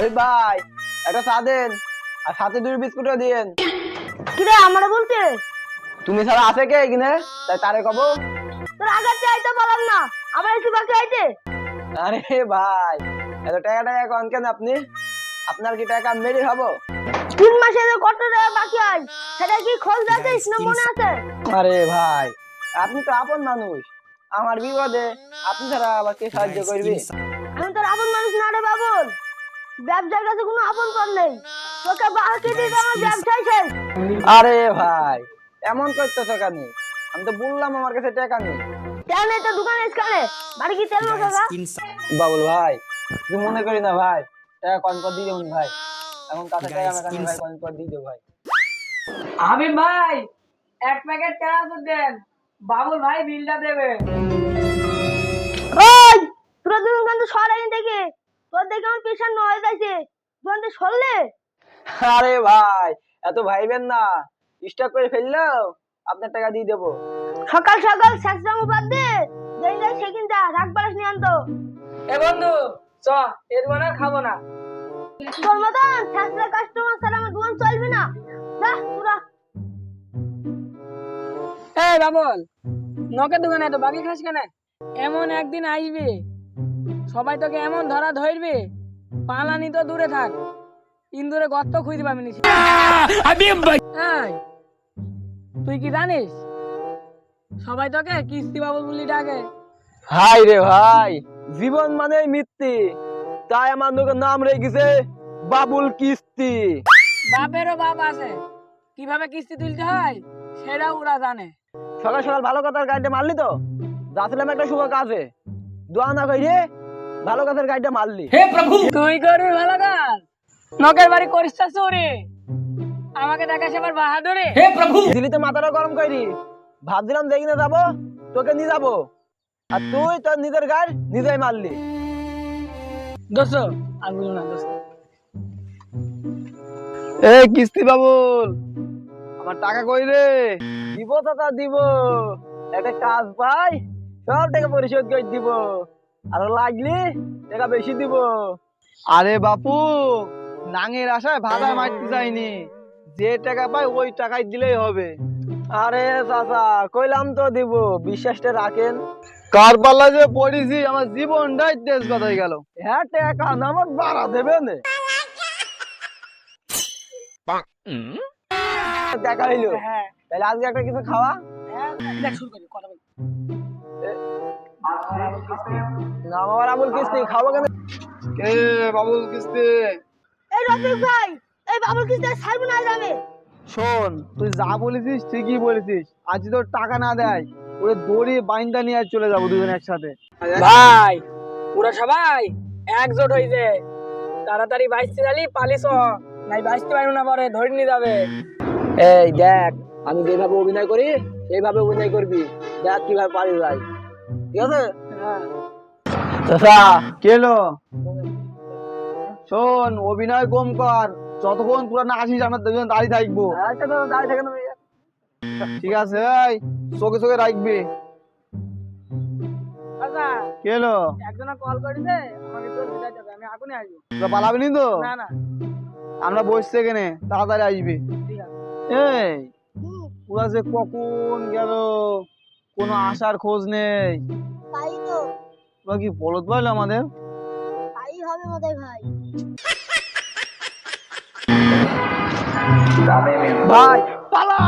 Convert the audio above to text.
আরে ভাই একটা চা দেন আর সাথে দুই বিস্কুটও দিয়েন। কিরে আমরা বলতে? তুমি ছাড়া আছে কে এখানে? তাই তারে কব। তোর আগে চাইতে পারলাম না আবার একটু বাকি আইতে আরে ভাই এত টাকা টাকা কন কেন আপনি? আপনার কি টাকা মেরে খাব? তিন মাসে যে কত টাকা বাকি আই সেটা কি খোঁজ যাচ্ছিস না মনে আছে? আরে ভাই আপনি তো আপন মানুষ। আমার বিপদে আপনি ছাড়া আবার কে সাহায্য করবে? আমি তোর আপন মানুষ না রে বাবুল ব্যবসার কাছে কোনো আপন কর নেই। তোকে বাকি দিতে আমার ব্যবসায় শেষ। আরে ভাই এমন করতেছো কেন? আমি তো বললাম আমার কাছে টাকা নেই। তেল নেই তো দোকানে এসকানে বাড়ি কি তেল মশলা বাবুল ভাই তুই মনে করি না ভাই। টাকা কন কর দিয়ে দেবেন ভাই। এখন কাছে টাকা মেকানি ভাই কন কর দিয়ে দেবো ভাই। হাবিব ভাই এক প্যাকেট টেরাসুর দেন। বাবুল ভাই বিলটা দেবে। ওই তোরা দুজন কিন্তু সরাই দেখে তোর দেখে আমার পেশার নয় যাইছে সরলে আরে ভাই এত ভাইবেন না। স্টক করে আপনার টাকা দিয়ে দেবো। সকাল সকাল বাদ দে যেই যাই সেদিন যা রাগ বাড়াস নিয়ে আনতো এ বন্ধু চ এর মানে খাব না। তোর মতন শেষরা কাস্টমার ছাড়া আমার দোকান চলবে না। যা তোরা এই বাবুল নকের দোকানে তো বাকি খাস কেন? এমন একদিন আসবে। সবাই তোকে এমন ধরা ধরবে পালানি তো দূরে থাক। ইন্দুরে গর্ত খুঁজতে পাবি নি তুই কি জানিস? সবাই তোকে কিস্তি বাবুল বলি ডাকে। হাই রে ভাই জীবন মানে মৃত্যু তাই আমার লোকের নাম রেখেছে বাবুল কিস্তি। বাপেরও বাপ আছে। কীভাবে কিস্তি তুলতে হয় সেটা ওরা জানে। সকাল সকাল ভালো কথার গাড়িটা মারলি তো? যাচ্ছিলাম একটা শুভ কাজে। দোয়া না কইরে ভালো কথার গাড়িটা মারলি। হে প্রভু! তুই করবি ভালো কাজ। নকের বাড়ি করিস তো চুরি আমাকে দেখাস এবার বাহাদুরি। দিলি তো মাথাটা গরম করি ভাবছিলাম দেখি না যাব তোকে নিয়ে যাব। আর তুই তোর নিজের গাড়ি নিজেই মারলি। দোস্ত আর বলো না দোস্ত। এ কিস্তি বাবুল আমার টাকা কই রে? দিব দাদা দিব। একটা কাজ পাই সব টাকা পরিশোধ করে দিব। আর লাগলি? টাকা বেশি দিব। আরে বাপু নাঙের আশায় ভাড়া মারতে যাইনি। যে টাকা পাই ওই টাকাই দিলেই হবে। আরে চাচা কইলাম তো দিব। বিশ্বাসটা রাখেন। কার পাল্লা যে পড়েছি আমার জীবনটাই তেজ কথাই গেল। হ্যাঁ টাকা আমার বাড়া দেবে না। দেখা হইল। হ্যাঁ। তাহলে আজকে একটা কিছু খাওয়া? হ্যাঁ দেখ শুরু করি কথা বলি। না আমার আমুল কিস্তি খাব কেন? কে বাবুল কিস্তি? এই রফিক ভাই এই বাবুল কিস্তি ছাড়বো না যাবে শোন তুই যা বলেছিস ঠিকই বলেছিস। আজ তোর টাকা না দেয় ওরে দড়ি বাইন্দা নিয়ে চলে যাব দুজন একসাথে। ভাই পুরো সবাই একজোট হইছে তাড়াতাড়ি বাইশতে জালি পালিস নাই বাইশতে পারব না পরে ধরে নিয়ে যাবে। এই দেখ আমি যেভাবে অভিনয় করি সেইভাবে অভিনয় করবি। দেখ কীভাবে পারি যাই ঠিক আছে? হ্যাঁ কেলো শোন অভিনয় কম কর। যতক্ষণ তোরা না আসিস আমরা দুজন দাঁড়িয়ে থাকব। থাকেন ঠিক আছে এই চোখে চোখে রাখবি। কেলো একজনা কল করেছে আমাকে তোর যাবে আমি এখনই আসব। তোরা পালাবি নি তো না না। আমরা বসছি এখানে তাড়াতাড়ি আসবি। এই ওরা যে কখন গেল? কোনো আসার খোঁজ নেই। তাই তো। ওরা কি বলদ ভাই আমাদের? তাই হবে মতে ভাই। ভাই পালা!